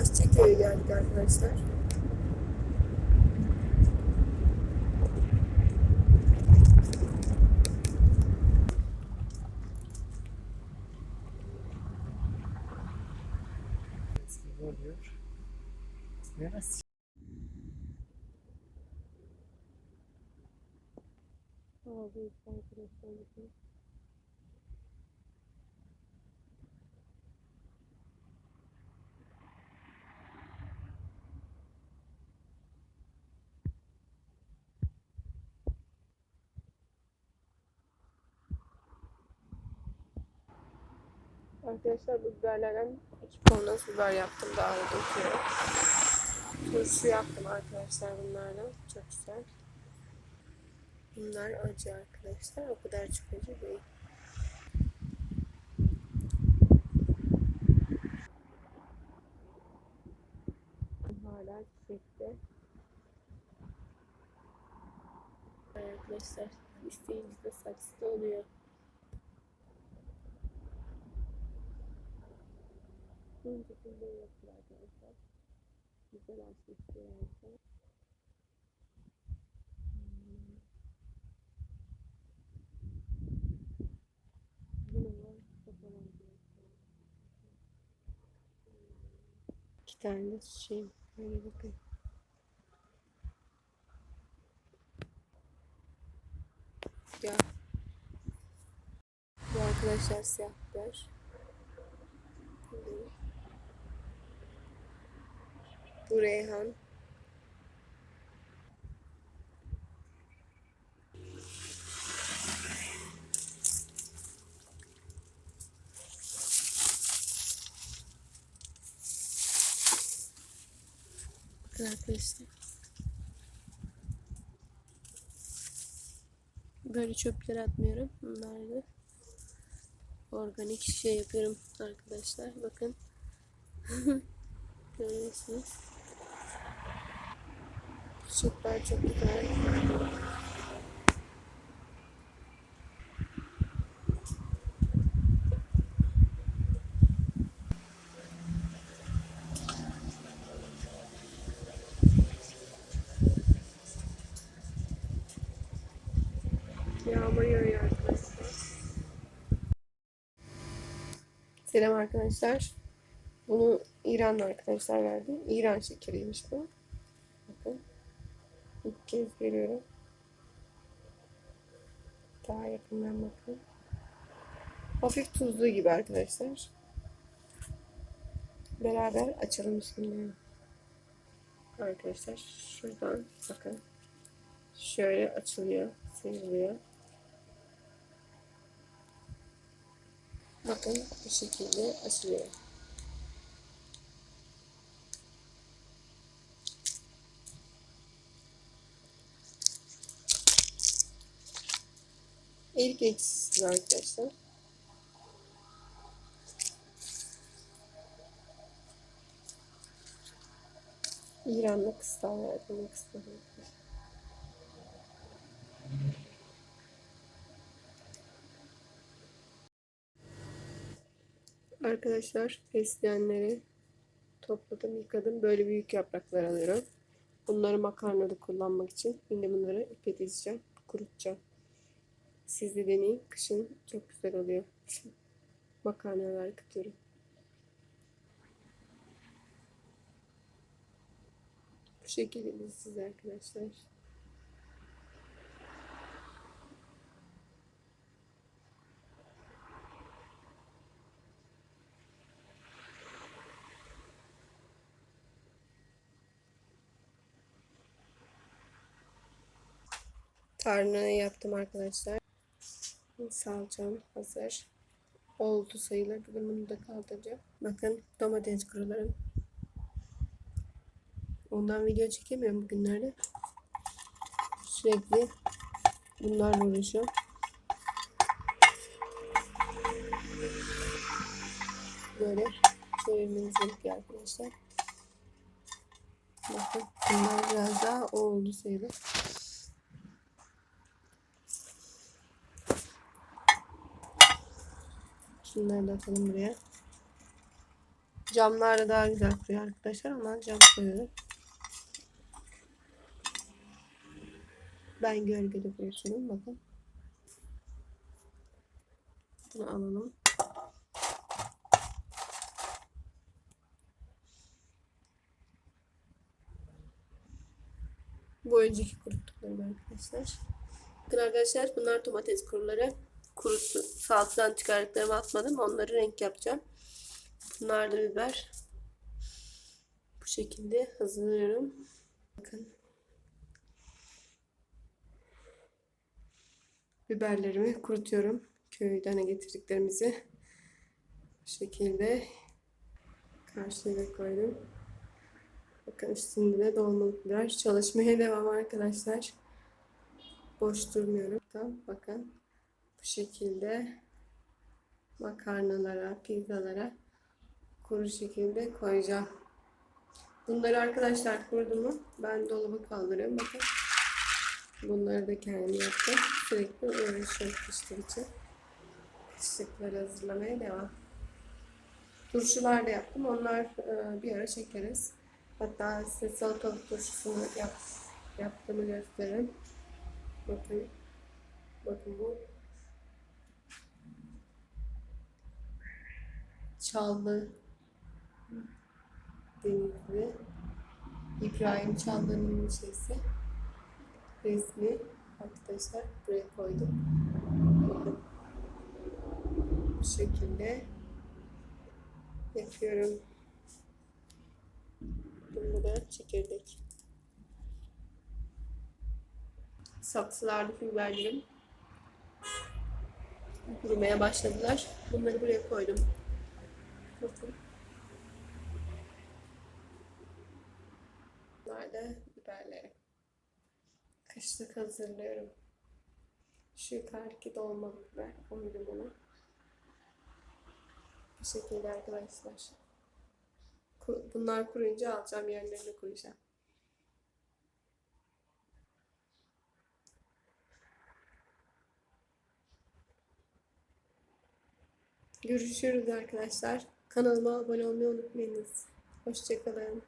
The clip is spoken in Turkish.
Aşçıköy'e geldik arkadaşlar. Oluyor? Neresi? Arkadaşlar bu biberlerden iki kavanoz biber yaptım daha da döküyorum. Turşu yaptım arkadaşlar bunlardan. Çok güzel. Bunlar acı arkadaşlar. O kadar çok acı değil. Hala çiçekte. Arkadaşlar isteğinizde saksıda oluyor. Bir yapıyor arkadaşlar. Güzel açmıştı yani. İki tane çiçeğim. Böyle bakın. Ya. Bu arkadaşlar siyah biber. Bu- Bu Reyhan. Arkadaşlar. Böyle çöpleri atmıyorum. Bunları organik şey yapıyorum arkadaşlar. Bakın. Görüyorsunuz. Çiçekler çok güzel. Yağmur yağıyor arkadaşlar. Selam arkadaşlar. Bunu İranlı arkadaşlar verdi. İran şekeriymiş bu. Kez görüyorum. Daha yakından bakın. Hafif tuzlu gibi arkadaşlar. Beraber açalım şimdi. Arkadaşlar şuradan bakın. Şöyle açılıyor, sıyrılıyor. Bakın bu şekilde açılıyor. İlk eksisi arkadaşlar. İran'da kıstal verdim. Kıstal Arkadaşlar fesleğenleri topladım, yıkadım. Böyle büyük yapraklar alıyorum. Bunları makarnada kullanmak için şimdi bunları ipe dizeceğim, kurutacağım. Siz de deneyin. Kışın çok güzel oluyor. Makarnalar katıyorum. Bu şekilde siz arkadaşlar. Tarhanayı yaptım arkadaşlar. Salçam hazır. Oldu sayılır. Bugün bunu da kaldıracağım. Bakın domates kurularım. Ondan video çekemiyorum bugünlerde. Sürekli bunlarla uğraşıyorum. Böyle çevirmeniz gerekiyor arkadaşlar. Bakın bunlar biraz daha oldu sayılır. Şunları da atalım buraya. Camlarda daha güzel kuruyor arkadaşlar. Ondan cam koyuyorum. Ben gölgede kurutuyorum. Bakın. Bunu alalım. Bu önceki kuruttuklarım arkadaşlar. Bakın arkadaşlar bunlar domates kuruları. Kuruttu. Salçadan çıkardıklarımı atmadım. Onları renk yapacağım. Bunlar da biber. Bu şekilde hazırlıyorum. Bakın. Biberlerimi kurutuyorum. Köyden getirdiklerimizi. Bu şekilde karşıya koydum. Bakın üstünde de dolmalık biber. Çalışmaya devam arkadaşlar. Boş durmuyorum. Tamam, bakın. Bu şekilde makarnalara, pizzalara kuru şekilde koyacağım. Bunları arkadaşlar kurudu mu ben dolaba kaldırıyorum. Bakın. Bunları da kendim yaptım. Sürekli uğraşıyorum kışlık için. Kışlıkları hazırlamaya devam. Turşular da yaptım. Onlar e, bir ara çekeriz. Hatta size salatalık turşusunu yap, yaptığımı gösteririm. Bakın. Bakın bu. Çallı. Denizli. İbrahim Çallı'nın şeysi. Resmi arkadaşlar buraya koydum. Bu şekilde yapıyorum. Bunda da çekirdek. Saksılardaki biberlerim kurumaya başladılar. Bunları buraya koydum. Bakın. Bunlar da biberleri. Kışlık hazırlıyorum. Şu yukarıdaki dolmalık biber. Koydum bunu. Bu şekilde arkadaşlar. Bunlar kuruyunca alacağım yerlerine koyacağım. Görüşürüz arkadaşlar. Kanalıma abone olmayı unutmayınız. Hoşçakalın.